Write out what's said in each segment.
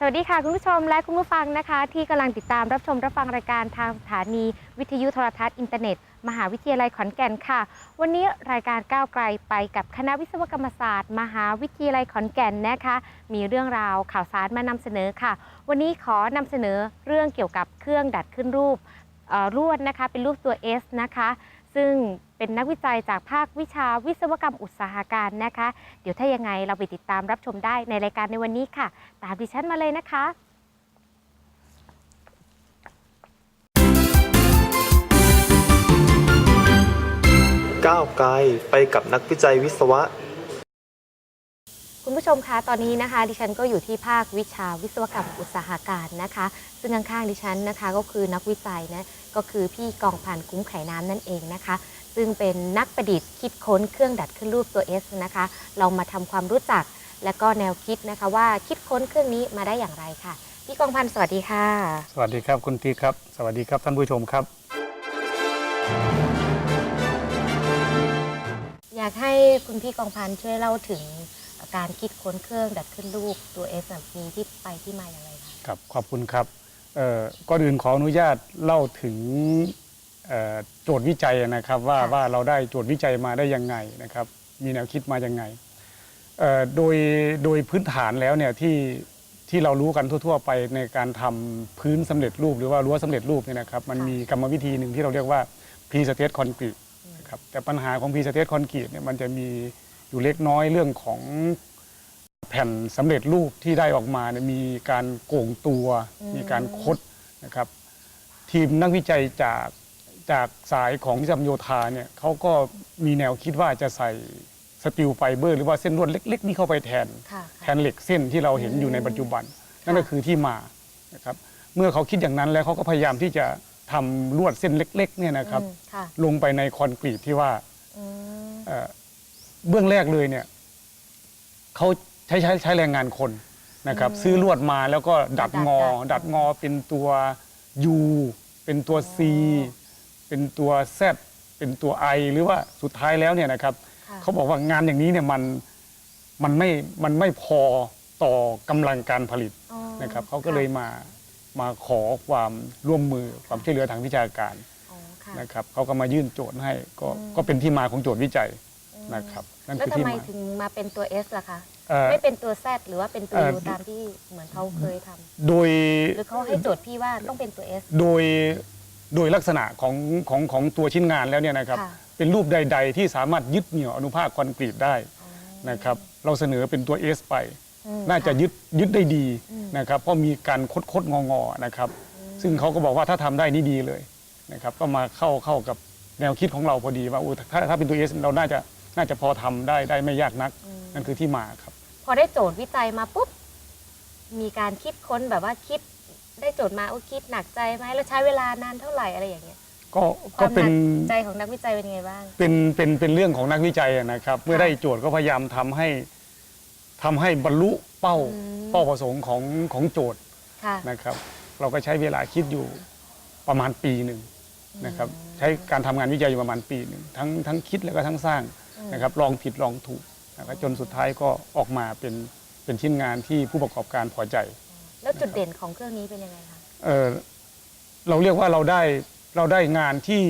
สวัสดีค่ะคุณผู้ชมและคุณผู้ฟังนะคะ ที่กำลังติดตามรับชมรับฟังรายการทางสถานีวิทยุโทรทัศน์อินเทอร์เน็ต มหาวิทยาลัยขอนแก่นค่ะ วันนี้รายการก้าวไกลไปกับคณะวิศวกรรมศาสตร์ มหาวิทยาลัยขอนแก่นนะคะ มีเรื่องราวข่าวสารมานำเสนอค่ะ วันนี้ขอนำเสนอเรื่องเกี่ยวกับเครื่องดัดขึ้นรูปเอ่อลวดนะคะ เป็นรูปตัว S นะคะ ซึ่งเป็นนักวิจัยจากภาควิชาวิศวกรรมอุตสาหการนะคะ เดี๋ยวถ้ายังไงเราไปติดตามรับชมได้ในรายการในวันนี้ค่ะ ตามดิฉันมาเลยนะคะ ก้าวไกลไปกับนักวิจัยวิศวะ คุณผู้ชมคะตอนนี้นะคะ ดิฉันก็อยู่ที่ภาควิชาวิศวกรรมอุตสาหการนะคะ ซึ่งข้างๆดิฉันนะคะก็คือนักวิจัยนะก็คือพี่กองพันคุ้มไข่น้ำนั่นเองนะคะ ซึ่งเป็นนักประดิษฐ์คิดค้นเครื่องดัดขึ้นรูปตัว S นะคะ เรามาทำความรู้จักและก็แนวคิดนะคะว่าคิดค้นเครื่องนี้มาได้อย่างไรค่ะ พี่กองพันสวัสดีค่ะ สวัสดีครับคุณทีครับ สวัสดีครับท่านผู้ชมครับอยากให้คุณพี่กองพันช่วยเล่าถึงการคิดค้นเครื่องดัดขึ้นรูปตัว S แบบนี้ที่ไปที่มาอย่างไรคะครับขอบคุณครับเอ่อก่อนอื่นขออนุญาตเล่าถึงเอ่อโจทย์วิจัยนะครับว่าว่าเราได้โจทย์วิจัยมาได้ยังไงนะครับ มีแนวคิดมายังไงเอ่อโดยโดยพื้นฐานแล้วเนี่ยที่ที่เรารู้กันทั่ว ๆ ไปในการทำพื้นสำเร็จรูปหรือว่ารั้วสำเร็จรูปเนี่ยนะครับ มันมีกรรมวิธีหนึ่งที่เราเรียกว่า pre state concrete นะครับแต่ปัญหาของ pre state concrete เนี่ยมันจะมีอยู่เล็กน้อยเรื่องของแผ่นสำเร็จรูปที่ได้ออกมาเนี่ยมีการโก่งตัวอืมมีการคดนะครับ ทีมนักวิจัยจากจากสายของวิศวกรรมโยธาเนี่ยเขาก็มีแนวคิดว่าจะใส่สตีลไฟเบอร์ หรือว่าเส้นลวดเล็ก ๆ นี่เข้าไปแทนค่ะแทนเหล็กเส้นที่เราเห็นอยู่ในปัจจุบัน นั่นก็คือที่มานะครับเมื่อเขาคิดอย่างนั้นแล้วเขาก็พยายามที่จะ ทำลวดเส้นเล็กๆเนี่ยนะครับ อืมค่ะลงไปในคอนกรีตที่ว่าอืมเอ่อเบื้องแรกเลยเนี่ยเขาใช้ใช้ใช้แรงงานคนนะครับ ซื้อลวดมาแล้วก็ดัดงอ ดัดงอเป็นตัว U เป็นตัว C เป็นตัว Z เป็นตัว I หรือว่าสุดท้ายแล้วเนี่ยนะครับ ค่ะเขาบอกว่างานอย่างนี้เนี่ยมันมันไม่มันไม่พอต่อกำลังการผลิตอ๋อนะครับเขาก็เลยมา มาขอความร่วมมือความช่วยเหลือทางวิชาการอ๋อค่ะนะครับเขาก็มายื่นโจทย์ให้ก็อืมก็เป็นที่มาของโจทย์วิจัยนะครับนั่นแล้วคือทำที่ไมมาถึงมาเป็นตัว S ล่ะคะ เอ่อ ไม่เป็นตัว Z หรือว่าเป็นตัว เอ่อ U ตามที่เหมือนเขาเคยทำโดย หรือเขาให้โจทย์พี่ว่าต้องเป็นตัว S โดยโดยลักษณะของของของตัวชิ้นงานแล้วเนี่ยนะครับ ค่ะ เป็นรูปใด ๆ ที่สามารถยึดเหนี่ยวอนุภาคคอนกรีตได้อ๋อนะครับ เราเสนอเป็นตัว S ไปอืม น่าจะค่ยึดยึดได้ดีอืมนะครับเพราะมีการคดคดงองอๆนะครับ ซึ่งเขาก็บอกว่าถ้าทำได้นี่ดีเลยนะครับ ก็มาเข้าเข้ากับแนวคิดของเราพอดีว่าอู้ถ้าถ้าเป็นตัว S เราน่าจะน่าจะพอทำได้ได้ไม่ยากนัก นั่นคือที่มาครับ พอได้โจทย์วิจัยมาปุ๊บมีการคิดค้นแบบว่าคิดได้โจทย์มาโอ้คิดหนักใจไหมแล้วใช้เวลานานเท่าไหร่อะไรอย่างเงี้ยก็คก็วามหเป็นันใจของนักวิจัยเป็นยังไงบ้าง เป็นเป็นเป็นเรื่องของนักวิจัยอะนะครับ เมื่อได้โจทย์ก็พยายามทำให้ ทำให้บรรลุเป้าอืมเป้าประสงค์ของของโจทย์ค่ะ นะครับ เราก็ใช้เวลาคิดอยู่ประมาณปีหนึ่งนะครับ ใช้การทำงานวิจัยอยู่ประมาณปีหนึ่งทั้งทั้งคิดแล้วก็ทั้งสร้างนะครับ ลองผิดลองถูกนะครับจนสุดท้ายก็ออกมาเป็นเป็นชิ้นงานที่ผู้ประกอบการพอใจ แล้วจุดเด่นของเครื่องนี้เป็นยังไงคะ เอ่อเราเรียกว่าเราได้เราได้งานที่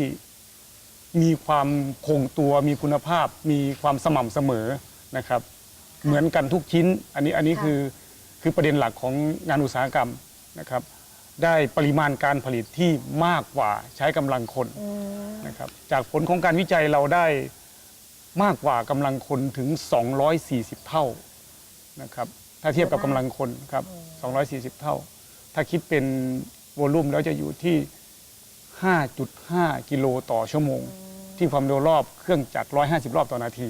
มีความคงตัวมีคุณภาพ มีความสม่ำเสมอนะครับ เหมือนกันทุกชิ้น อันนี้อันนี้ค่ะคือคือประเด็นหลักของงานอุตสาหกรรมนะครับ ได้ปริมาณการผลิตที่มากกว่าใช้กำลังคนอืมนะครับจากผลของการวิจัยเราได้มากกว่ากำลังคนถึง 240 เท่านะครับถ้าเทียบกับกำลังคนครับ240 เท่า ถ้าคิดเป็นวอลลุ่มแล้วจะอยู่ที่ 5.5 กิโลต่อชั่วโมง ที่ความเร็วรอบเครื่องจักร150 รอบต่อนาที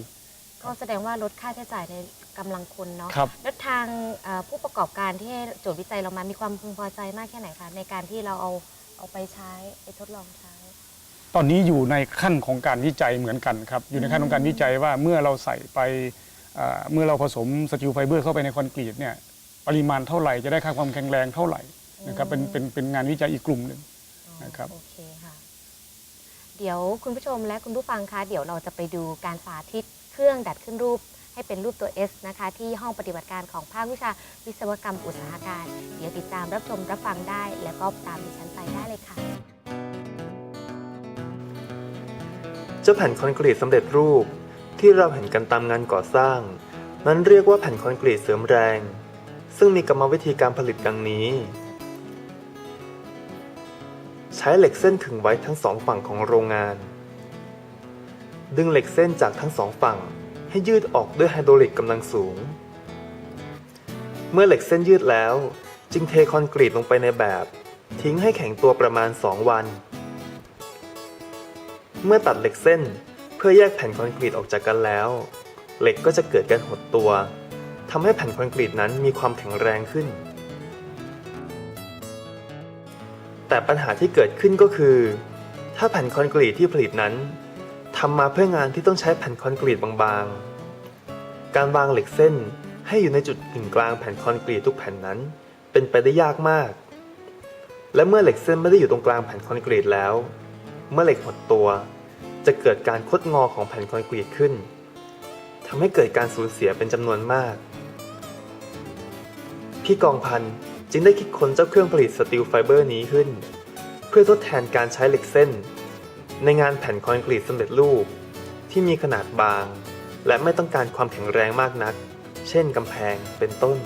ก็แสดงว่าลดค่าใช้จ่ายใน กำลังคนเนาะครับ แล้วทางเอ่อผู้ประกอบการที่ให้โจทย์วิจัยเรามามีความพึงพอใจมากแค่ไหนคะในการที่เราเอาเอาไปใช้ไปทดลองใช้ ตอนนี้อยู่ในขั้นของการวิจัยเหมือนกันครับ อยู่ในขั้นของการวิจัยว่าเมื่อเราใส่ไปอ่าเมื่อเราผสมสติลไฟเบอร์เข้าไปในคอนกรีตเนี่ยปริมาณเท่าไหร่จะได้ค่าความแข็งแรงเท่าไหร่นะครับเป็นเป็นเป็นงานวิจัยอีกกลุ่มหนึ่ง นะครับ โอเคค่ะ เดี๋ยวคุณผู้ชมและคุณผู้ฟังคะ เดี๋ยวเราจะไปดูการสาธิตเครื่องดัดขึ้นรูป ให้เป็นรูปตัว S นะคะ ที่ห้องปฏิบัติการของภาควิชาวิศวกรรมอุตสาหการ เดี๋ยวติดตามรับชมรับฟังได้ แล้วก็ตามดิฉันไปได้เลยค่ะ เจ้าแผ่นคอนกรีตสำเร็จรูปที่เราเห็นกันตามงานก่อสร้าง นั้นเรียกว่าแผ่นคอนกรีตเสริมแรง ซึ่งมีกรรมวิธีการผลิตดังนี้ ใช้เหล็กเส้นขึงไว้ทั้งสองฝั่งของโรงงาน ดึงเหล็กเส้นจากทั้งสองฝั่ง ให้ยืดออกด้วยไฮดรอลิกกำลังสูง เมื่อเหล็กเส้นยืดแล้ว จึงเทคอนกรีตลงไปในแบบ ทิ้งให้แข็งตัวประมาณ 2 วัน เมื่อตัดเหล็กเส้นเพื่อแยกแผ่นคอนกรีตออกจากกันแล้ว เหล็กก็จะเกิดการหดตัวทำให้แผ่นคอนกรีตนั้นมีความแข็งแรงขึ้น แต่ปัญหาที่เกิดขึ้นก็คือ ถ้าแผ่นคอนกรีตที่ผลิตนั้น ทำมาเพื่องานที่ต้องใช้แผ่นคอนกรีตบางๆ การวางเหล็กเส้นให้อยู่ในจุดกึ่งกลางแผ่นคอนกรีตทุกแผ่นนั้น เป็นไปได้ยากมาก และเมื่อเหล็กเส้นไม่ได้อยู่ตรงกลางแผ่นคอนกรีตแล้ว เมื่อเหล็กหดตัว จะเกิดการคดงอของแผ่นคอนกรีตขึ้นทำให้เกิดการสูญเสียเป็นจำนวนมาก พี่กองพันจึงได้คิดค้นเจ้าเครื่องผลิตสตีลไฟเบอร์นี้ขึ้น เพื่อทดแทนการใช้เหล็กเส้น ในงานแผ่นคอนกรีตสำเร็จรูป ที่มีขนาดบาง และไม่ต้องการความแข็งแรงมากนัก เช่นกำแพงเป็นต้น